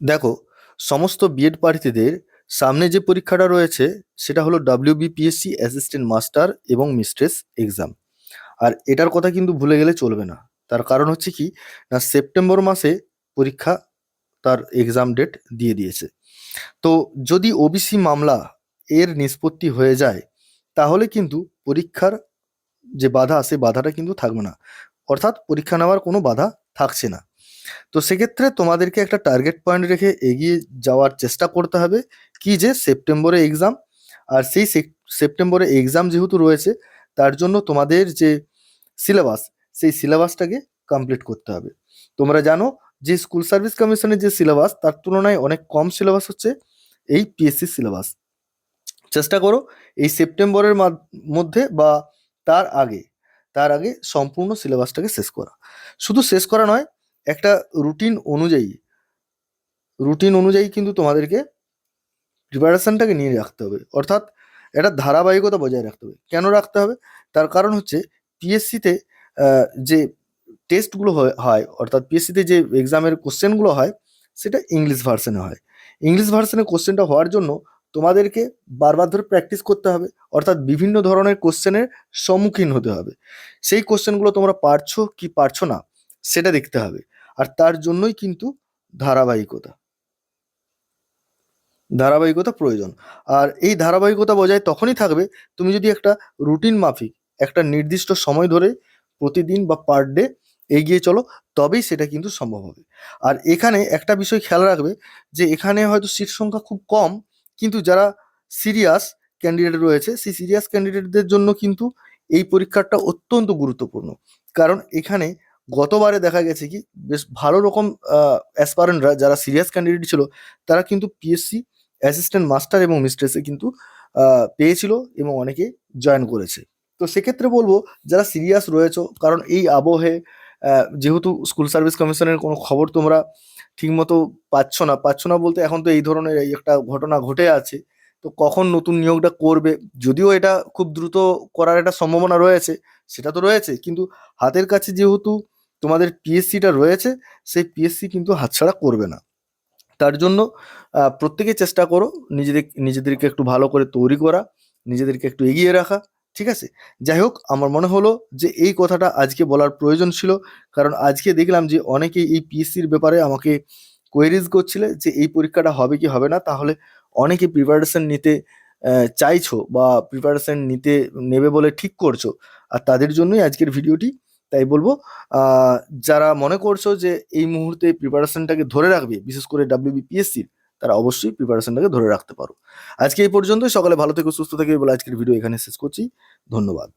দেখো, সমস্ত বিএড প্রার্থীদের সামনে যে পরীক্ষাটা রয়েছে, সেটা হলো ডাব্লিউবিপিএসসি অ্যাসিস্ট্যান্ট মাস্টার এবং মিস্ট্রেস এক্সাম আর এটার কথা কিন্তু ভুলে গেলে চলবে না। তার কারণ হচ্ছে কি, না সেপ্টেম্বর মাসে পরীক্ষা তার এক্সাম ডেট দিয়ে দিয়েছে। তো যদি ওবিসি মামলা এর নিষ্পত্তি হয়ে যায়, তাহলে কিন্তু পরীক্ষার যে বাধা, সে বাধাটা কিন্তু থাকবে না। অর্থাৎ পরীক্ষা নেওয়ার কোনো বাধা থাকছে না। তো সেক্ষেত্রে তোমাদেরকে একটা টার্গেট পয়েন্ট রেখে এগিয়ে যাওয়ার চেষ্টা করতে হবে কি যে সেপ্টেম্বরে এক্সাম আর সেই সেপ্টেম্বরে এক্সাম যেহেতু রয়েছে, তার জন্য তোমাদের যে সিলেবাস সেই সিলেবাসটাকে কমপ্লিট করতে হবে। তোমরা জানো যে স্কুল সার্ভিস কমিশনের যে সিলেবাস তার তুলনায় অনেক কম সিলেবাস হচ্ছে এই পিএসসি সিলেবাস চেষ্টা করো এই সেপ্টেম্বরের মাধ- মধ্যে বা তার আগে তার আগে সম্পূর্ণ সিলেবাসটাকে শেষ করা। শুধু শেষ করা নয় একটা রুটিন অনুযায়ী রুটিন অনুযায়ী কিন্তু তোমাদেরকে প্রিপারেশনটাকে নিয়ে রাখতে হবে। অর্থাৎ একটা ধারাবাহিকতা বজায় রাখতে হবে। কেন রাখতে হবে? তার কারণ হচ্ছে পিএসসিতে যে টেস্টগুলো হয় অর্থাৎ পিএসসিতে যে এক্সামের কোশ্চেনগুলো হয়, সেটা ইংলিশ ভার্সনে হয়। ইংলিশ ভার্সনে কোশ্চেনটা হওয়ার জন্য তোমাদেরকে বারবার ধরে প্র্যাকটিস করতে হবে। অর্থাৎ বিভিন্ন ধরনের কোশ্চেনের সম্মুখীন হতে হবে। সেই কোশ্চেনগুলো তোমরা পারছ কি পারছ না, সেটা দেখতে হবে। আর তার জন্যই কিন্তু ধারাবাহিকতা। ধারাবাহিকতা প্রয়োজন। আর এই ধারাবাহিকতা বজায় তখনই থাকবে, তুমি যদি একটা রুটিন মাফিক, একটা নির্দিষ্ট সময় ধরে প্রতিদিন বা পার ডে এগিয়ে চলো, তবেই সেটা কিন্তু সম্ভব হবে। আর এখানে একটা বিষয় খেয়াল রাখবে যে, এখানে হয়তো সিট সংখ্যা খুব কম, কিন্তু যারা সিরিয়াস ক্যান্ডিডেট রয়েছে, সেই সিরিয়াস ক্যান্ডিডেটদের জন্য কিন্তু এই পরীক্ষাটা অত্যন্ত গুরুত্বপূর্ণ। কারণ এখানে গতবারে দেখা গেছে কি, বেশ ভালো রকম অ্যাসপারেন্টরা যারা সিরিয়াস ক্যান্ডিডেট ছিল, তারা কিন্তু পিএসসি অ্যাসিস্ট্যান্ট মাস্টার এবং মিস্ট্রেসে কিন্তু পেয়েছিল এবং অনেকে জয়েন করেছে। তো সেক্ষেত্রে বলব, যারা সিরিয়াস রয়েছে, কারণ এই আবহে যেহেতু স্কুল সার্ভিস কমিশনের কোনো খবর তোমরা ঠিকমতো পাচ্ছ না পাচ্ছ না বলতে এখন তো এই ধরনের এই একটা ঘটনা ঘটে আছে, তো কখন নতুন নিয়োগটা করবে, যদিও এটা খুব দ্রুত করার একটা সম্ভাবনা রয়েছে, সেটা তো রয়েছে, কিন্তু হাতের কাছে যেহেতু তোমাদের পিএসসিটা রয়েছে, সেই পিএসসি কিন্তু হাতছাড়া করবে না। তার জন্য প্রত্যেকে চেষ্টা করো নিজেদের, নিজেদেরকে একটু ভালো করে তৈরি করা, নিজেদেরকে একটু এগিয়ে রাখা, ঠিক আছে? যাই হোক, আমার মনে হলো যে এই কথাটা আজকে বলার প্রয়োজন ছিল, কারণ আজকে দেখলাম যে অনেকেই এই পিএসসির ব্যাপারে আমাকে কোয়েরিজ করছিলে যে এই পরীক্ষাটা হবে কি হবে না, তাহলে অনেকে প্রিপারেশন নিতে চাইছো বা প্রিপারেশন নিতে নেবে বলে ঠিক করছ। আর তাদের জন্যই আজকের ভিডিওটি তাই বলব যারা মনে করছ যে এই মুহূর্তে প্রিপারেশনটাকে ধরে রাখবে, বিশেষ করে ডাব্লিউবিপিএসসির তারা অবশ্যই প্রিপারেশনটাকে ধরে রাখতে পারো। আজকে এই পর্যন্তই, সকালে ভালো থেকে, সুস্থ থেকে বলে আজকের ভিডিও এখানে শেষ করছি। ধন্যবাদ।